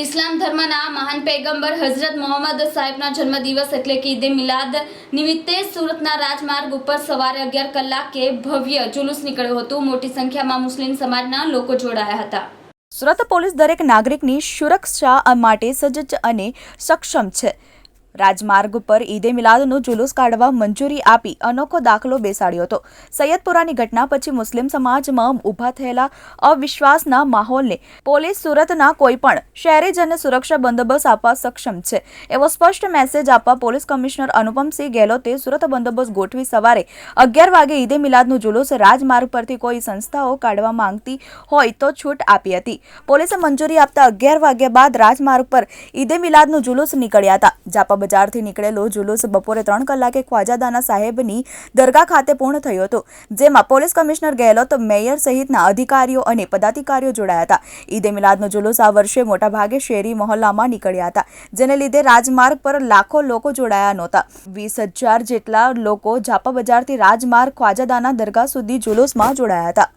ઇસ્લામ ધર્મના મહાન પૈગંબર હઝરત મોહમ્મદ સાહેબના જન્મદિવસ એટલે કે ઈદે મિલાદ નિમિત્તે સુરતના રાજમાર્ગ ઉપર સવારે અગિયાર કલાકે ભવ્ય જુલુસ નીકળ્યું હતું. મોટી સંખ્યામાં મુસ્લિમ સમાજના લોકો જોડાયા હતા. સુરત પોલીસ દરેક નાગરિકની સુરક્ષા માટે સજ્જ અને સક્ષમ છે. રાજમાર્ગ પર ઈદે મિલાદનું જુલુસ કાઢવા મંજૂરી આપી અનોખો દાખલો બેસાડ્યો હતો. સૈયદપુરાની ઘટના પછી મુસ્લિમ સમાજમાં ઊભા થયેલા અવિશ્વાસના માહોલને પોલીસ સુરતના કોઈપણ શહેરીજનને સુરક્ષા બંદોબસ્ત આપવા સક્ષમ છે. એવો સ્પષ્ટ મેસેજ આપવા પોલીસ કમિશનર અનુપમસિંહ ગેહલોતે સુરત બંદોબસ્ત ગોઠવી સવારે અગિયાર વાગે ઈદે મિલાદનું જુલુસ રાજમાર્ગ પરથી કોઈ સંસ્થાઓ કાઢવા માંગતી હોય તો છૂટ આપી હતી. પોલીસે મંજૂરી આપતા અગિયાર વાગ્યા બાદ રાજમાર્ગ પર ઈદે મિલાદનું જુલુસ નીકળ્યા હતા. જાપા બજારથી નીકળેલો જુલુસ બપોરે ત્રણ કલાકે ખ્વાજાદાના સાહેબની દરગાહ ખાતે પૂર્ણ થયો હતો, જેમાં પોલીસ કમિશનર ગેહલોત, મેયર સહિતના અધિકારીઓ અને પદાધિકારીઓ જોડાયા હતા. ઈદે મિલાદનો જુલુસ આ વર્ષે મોટાભાગે શેરી મહોલ્લામાં નીકળ્યા હતા, જેને લીધે રાજમાર્ગ પર લાખો લોકો જોડાયા નહોતા. વીસ હજાર જેટલા લોકો જાપા બજારથી રાજમાર્ગ ખ્વાજાદાના દરગાહ સુધી જુલુસમાં જોડાયા હતા.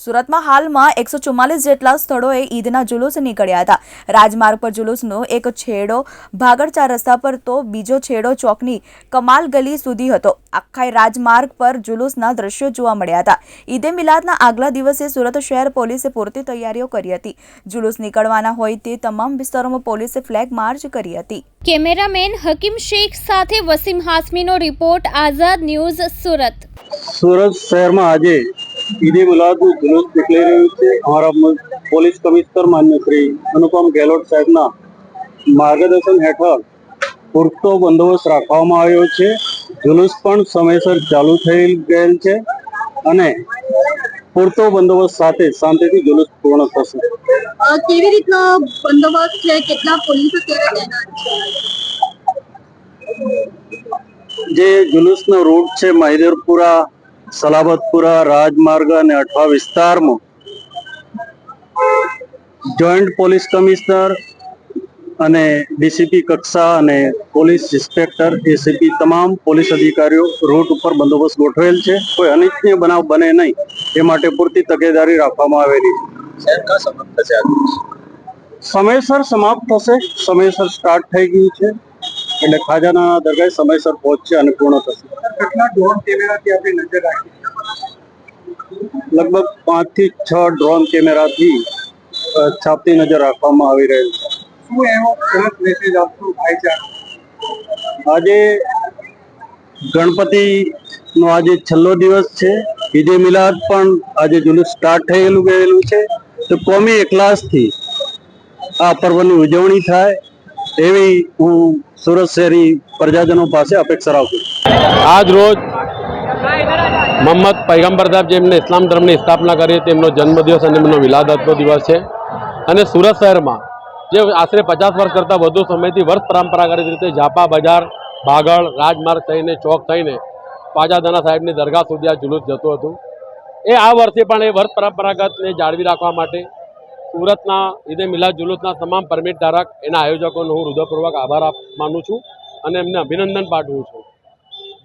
સુરતમાં હાલમાં એકસો ચુમ્માલીસ જેટલા સ્થળોએ ઈદના જુલુસ નીકળ્યા હતા. રાજમાર્ગ પર જુલુસનો એક છેડો ભાગડ ચાર રસ્તા પર તો બીજો છેડો ચોકની કમાલ ગલી સુધી હતો. આખા રાજમાર્ગ પર જુલુસના દ્રશ્યો જોવા મળ્યા હતા. ઈદે મિલાદના આગલા દિવસે સુરત શહેર પોલીસે પૂરતી તૈયારીઓ કરી હતી. જુલુસ નીકળવાના હોય તે તમામ વિસ્તારોમાં પોલીસે ફ્લેગ માર્ચ કરી હતી. કેમેરામેન હકીમ શેખ સાથે વસીમ હાસમીનો રિપોર્ટ આઝાદ ન્યૂઝ સુરત. સુરત શહેરમાં આજે ઈદે મિલાદનું જુલુસ નીકળી રહ્યું છે. અમારા પોલીસ કમિશનર માન્ય શ્રી અનુપમ ગેહલોત સાહેબના માર્ગદર્શન હેઠળ પૂરતો બંદોબસ્ત રાખવામાં આવ્યો છે. જુલુસ પણ સમયસર ચાલુ થઈ ગયેલ છે અને પૂરતો બંદોબસ્ત સાથે શાંતિથી જુલુસ પૂર્ણ થશે. કેવી રીતનો બંદોબસ્ત છે? કેટલા પોલીસ જે જુલુસનો રૂટ છે મહિદરપુરા સલાબતપુરા રાજમાર્ગ અને અઠવા વિસ્તારમાં જોઈન્ટ પોલીસ કમિશનર અને ડીસીપી કક્ષા અને પોલીસ ઇન્સ્પેક્ટર એસીપી તમામ પોલીસ અધિકારીઓ રૂટ ઉપર બંદોબસ્ત ગોઠવેલ છે. કોઈ અનિચ્છનીય બનાવ બને નહીં એ માટે પૂરતી તકેદારી રાખવામાં આવેલી છે. સમયસર સમાપ્ત થશે. સમયસર સ્ટાર્ટ થઈ ગયું છે. એટલે ખાજાના દરગાહ સમયસર પહોંચશે અને પૂર્ણ થશે. કેટલા ડ્રોન કેમેરાથી આપણે નજર રાખી લગભગ પાંચથી છ ડ્રોન કેમેરાથી છાપતી નજર રાખવામાં આવી રહેલ છે. શું એવો સરસ મેસેજ આપશો ભાઈચારા? આજે ગણપતિ નો આજે છેલ્લો દિવસ છે. ઈદે મિલાદ પણ આજે જુલુસ સ્ટાર્ટ થયેલું ગયેલું છે. તો કોમી એકલાસથી આ પર્વની ઉજવણી થાય એવી હું સુરત શહેરી પ્રજાજનો પાસે અપેક્ષા રાખું આજ રોજ મોહમ્મદ પૈગંબર સાહેબ જેમને ઇસ્લામ ધર્મની સ્થાપના કરી તેમનો જન્મદિવસ અને એમનો વિલાદતનો દિવસ છે. અને સુરત શહેરમાં જે આશરે પચાસ વર્ષ કરતાં વધુ સમયથી વર્ષ પરંપરાગત રીતે ઝાપા બજાર બાગળ રાજમાર્ગ થઈને, ચોક થઈને પાજાદાના સાહેબની દરગાહ સુધી આ જુલુસ જતું હતું. એ આ વર્ષે પણ એ વર્ષ પરંપરાગતને જાળવી રાખવા માટે સુરતના ઈદે મિલાદ જુલુસના તમામ પરમિટ ધારક એના આયોજકોનો હું હૃદયપૂર્વક આભાર માનું છું અને એમને અભિનંદન પાઠવું છું.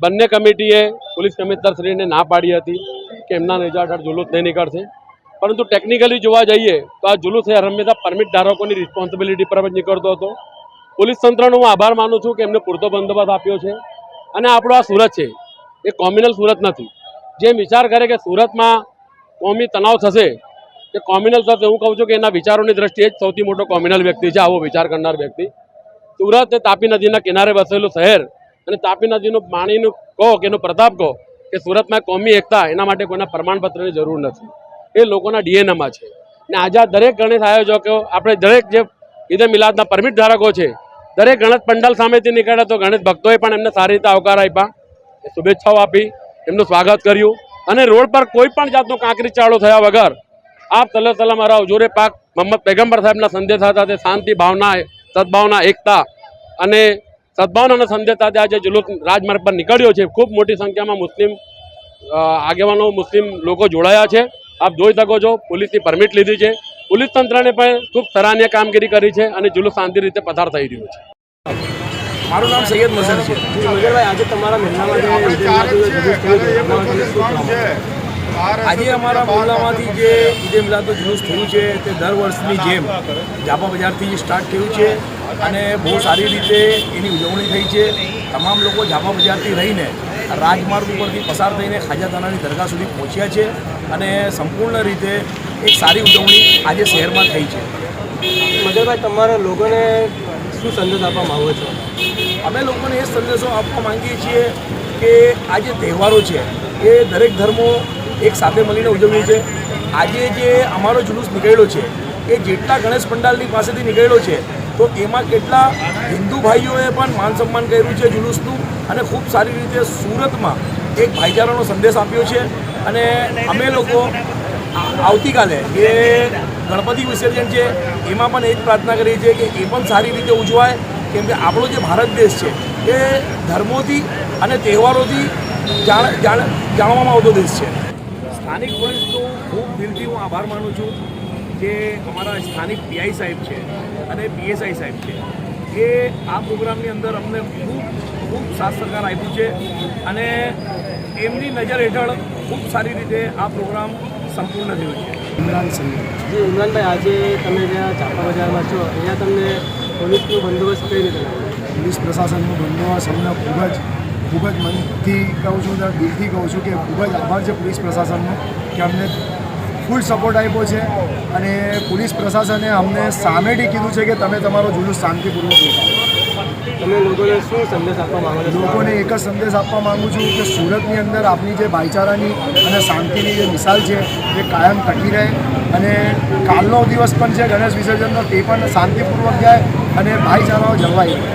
બંને કમિટીએ પોલીસ કમિશનરશ્રીને ના પાડી હતી કે એમના હેઠળ જુલુસ નહીં નીકળશે. પરંતુ ટેકનિકલી જોવા જઈએ તો આ જુલુસ એ હંમેશા પરમિટ ધારકોની રિસ્પોન્સિબિલિટી પર જ નીકળતો હતો. પોલીસ તંત્રનો હું આભાર માનું છું કે એમને પૂરતો બંદોબસ્ત આપ્યો છે. અને આપણો આ સુરત છે, એ કોમ્યુનલ સુરત નથી. જેમ વિચાર કરે કે સુરતમાં કોમી તણાવ થશે કે કોમ્યુનલ સાથે હું કહું છું કે એના વિચારોની દ્રષ્ટિએ જ સૌથી મોટો કોમ્યુનલ વ્યક્તિ છે, આવો વિચાર કરનાર વ્યક્તિ. સુરત એ તાપી નદીના કિનારે વસેલું શહેર અને તાપી નદીનું પાણીનું કહો કે એનો પ્રતાપ કહો કે સુરતમાં કોમી એકતા એના માટે કોઈના પ્રમાણપત્રની જરૂર નથી. એ લોકોના ડીએનએમાં છે. ને આજે દરેક ગણેશ આયોજકો, આપણે દરેક જે ઈદે મિલાદના પરમિટ ધારકો છે, દરેક ગણેશ પંડાલ સામેથી નીકળ્યા તો ગણેશ ભક્તોએ પણ એમને સારી રીતે આવકાર આપ્યા. શુભેચ્છાઓ આપી, એમનું સ્વાગત કર્યું. અને રોડ પર કોઈ પણ જાતનો કાંકરી ચાળો થયા વગર આપ સલ્લા સલામ મારા જોરે પાક મોહમ્મદ પૈગંબર સાહેબના સંદેશા સાથે શાંતિ, ભાવના, સદભાવના, એકતા અને સદભાવના અને સંદેશ સાથે આજે જુલુસ રાજમાર્ગ પર નીકળ્યો છે. ખૂબ મોટી સંખ્યામાં મુસ્લિમ આગેવાનો મુસ્લિમ લોકો જોડાયા છે. આપ જોઈ શકો છો, પોલીસની પરમિટ લીધી છે. પોલીસ તંત્રને પણ ખૂબ સરાહનીય કામગીરી કરી છે અને જુલુસ શાંતિ રીતે પસાર થઈ રહ્યું છે. મારું નામ સૈયદ મસર છે. આજે તમારા મહેલામાં આજે અમારા મોહલ્લામાંથી જે ઈદે મિલાદનું જુલુસ થયું છે તે દર વર્ષની જેમ જાપા બજારથી સ્ટાર્ટ થયું છે અને બહુ સારી રીતે એની ઉજવણી થઈ છે. તમામ લોકો જાપા બજારથી રહીને રાજમાર્ગ ઉપરથી પસાર થઈને ખાજા તાનાની દરગાહ સુધી પહોંચ્યા છે અને સંપૂર્ણ રીતે એક સારી ઉજવણી આજે શહેરમાં થઈ છે. મજરભાઈ તમારા લોકોને શું સંદેશ આપવા માગો છો? અમે લોકોને એ સંદેશો આપવા માંગીએ છીએ કે આ જે તહેવારો છે એ દરેક ધર્મો એક સાથે મળીને ઉજવીએ છે આજે જે અમારો જુલુસ નીકળ્યો છે, એ જેટલા ગણેશ પંડાલની પાસેથી નીકળ્યો છે, તો એમાં કેટલા હિન્દુ ભાઈઓએ પણ માન સન્માન કર્યું છે જુલુસનું અને ખૂબ સારી રીતે સુરતમાં એક ભાઈચારાનો સંદેશ આપ્યો છે. અને અમે લોકો આવતીકાલે એ ગણપતિ વિસર્જન છે, એમાં પણ એ જ પ્રાર્થના કરીએ છીએ કે એ પણ સારી રીતે ઉજવાય. કેમ કે આપણો જે ભારત દેશ છે, એ ધર્મોથી અને તહેવારોથી જાણ, જાણવામાં આવતો દેશ છે. સ્થાનિક પોલીસનો ખૂબ દિલથી હું આભાર માનું છું કે અમારા સ્થાનિક પીઆઈ સાહેબ છે અને પીએસઆઈ સાહેબ છે. એ આ પ્રોગ્રામની અંદર અમને ખૂબ ખૂબ સાથ સહકાર આપ્યું છે અને એમની નજર હેઠળ ખૂબ સારી રીતે આ પ્રોગ્રામ સંપૂર્ણ થયો છે. ઇમરાન સમીર જી ઇમરાનભાઈ આજે તમે જ્યાં ચાપા બજારમાં છો અહીંયા તમને પોલીસનો બંદોબસ્ત કઈ રીતે પોલીસ પ્રશાસનનો બંદોબસ્ત અમને ખૂબ જ ખૂબ જ મનથી કહું છું દિલથી કહું છું કે ખૂબ જ આભાર છે પોલીસ પ્રશાસનનો કે અમને ફૂલ સપોર્ટ આપ્યો છે અને પોલીસ પ્રશાસને અમને સામેથી કીધું છે કે તમે તમારો જુલુસ શાંતિપૂર્વક લોકોને એક જ સંદેશ આપવા માગું છું કે સુરતની અંદર આપની જે ભાઈચારાની અને શાંતિની જે મિસાલ છે એ કાયમ ટકી રહે અને કાલનો દિવસ પણ છે ગણેશ વિસર્જનનો તે પણ શાંતિપૂર્વક જાય અને ભાઈચારાઓ જળવાઈ રહે.